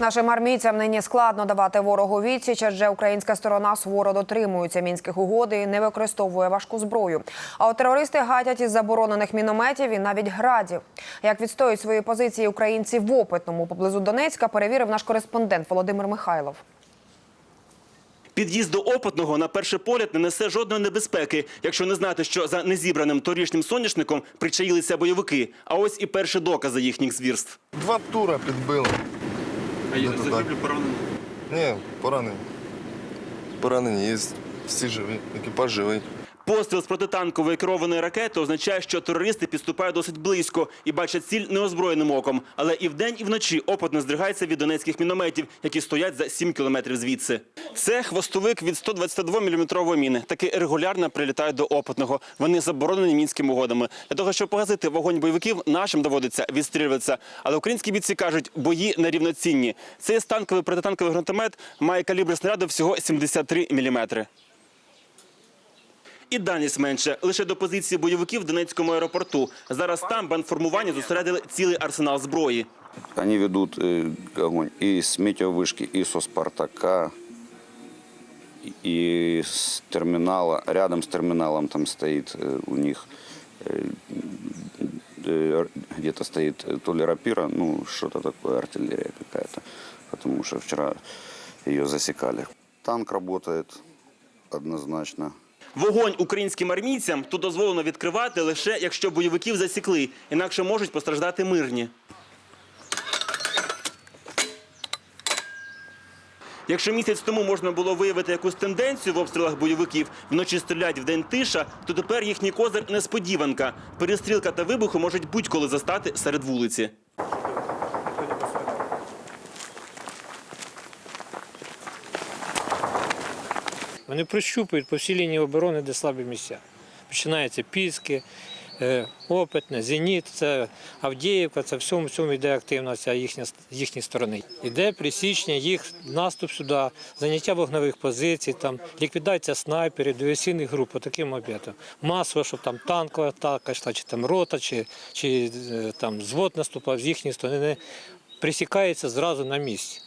Нашим армійцям нині складно давати ворогу відсіч, адже українська сторона суворо дотримується мінських угод і не використовує важку зброю. А от терористи гатять із заборонених мінометів і навіть градів. Як відстоюють свої позиції українці в опитному поблизу Донецька, перевірив наш кореспондент Володимир Михайлов. Під'їзд до опитного на перший погляд не несе жодної небезпеки, якщо не знати, що за незібраним торішнім соняшником причаїлися бойовики. А ось і перші докази їхніх звірств. Два тура підбили. А є загиблі, поранені? Ні, поранені. Поранені є. Всі живі, екіпаж живий. Постріл з протитанкової керованої ракети означає, що терористи підступають досить близько і бачать ціль неозброєним оком. Але і вдень, і вночі опит не здригається від донецьких мінометів, які стоять за 7 кілометрів звідси. Це хвостовик від 122 мм міни. Таки регулярно прилітають до опитного. Вони заборонені мінськими угодами. Для того, щоб погасити вогонь бойовиків, нашим доводиться відстрілюватися. Але українські бійці кажуть, бої нерівноцінні. Цей станковий протитанковий гранатомет має калібр снаряду всього 73 мм. І дальність менше лише до позиції бойовиків в Донецькому аеропорту. Зараз там бандформування зосередили цілий арсенал зброї. Они ведут э, огонь и с метеовышки, и со «Спартака», и с терминала. Рядом с терминалом там стоит э, у них э, э, где-то стоит э, то ли рапира, ну что-то такое, артиллерия какая-то. Потому что вчера ее засекали. Танк работает однозначно. Вогонь українським армійцям тут дозволено відкривати лише якщо бойовиків засікли, інакше можуть постраждати мирні. Якщо місяць тому можна було виявити якусь тенденцію в обстрілах бойовиків, вночі стрілять вдень тиша, то тепер їхній козир несподіванка. Перестрілка та вибухи можуть будь-коли застати серед вулиці. Вони прощупують по всій лінії оборони, де слабі місця. Починається Піски, е, Опитне, Зеніт, це Авдіївка, це всьому всьому йде активність їхня, з їхньої сторони. Іде присічення, їх наступ сюди, заняття вогневих позицій, там, ліквідація снайперів, диверсійних груп таким об'єктам. Масово, щоб там танкова атака йшла, чи там рота, чи, чи е, там звод наступав з їхньої сторони. Присікається зразу на місці.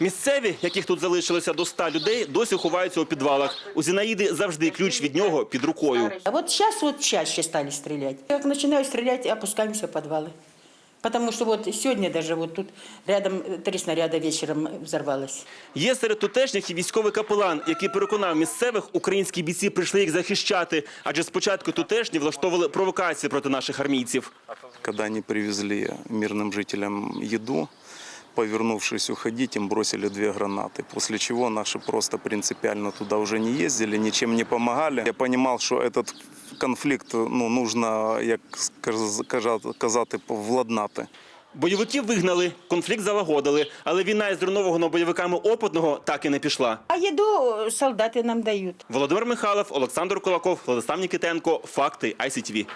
Місцеві, яких тут залишилося до 100 людей, досі ховаються у підвалах. У Зінаїди завжди ключ від нього під рукою. А вот сейчас вот чаще стали стрелять. Как начинают стрелять, опускаемся в подвалы. Потому что вот сегодня даже вот тут рядом э, три снаряда вечером взорвалось. Є серед тутешніх і військовий капелан, який переконав місцевих, українські бійці прийшли їх захищати, адже спочатку тутешні влаштовували провокації проти наших армійців. Когда они привезли мирным жителям еду, повернувшись уходить, им бросили две гранаты. После чего наши просто принципиально туда уже не ездили, ничем не помогали. Я понимал, что этот конфликт ну, нужно, як сказ- кажа- казати, владнати. Бойовиків вигнали, конфлікт залагодили, але війна із зруйнованого бойовиками опитного так і не пішла. А еду солдаты нам дают. Володимир Михайлов, Олександр Кулаков, Владислав Нікітенко. Факти ICTV.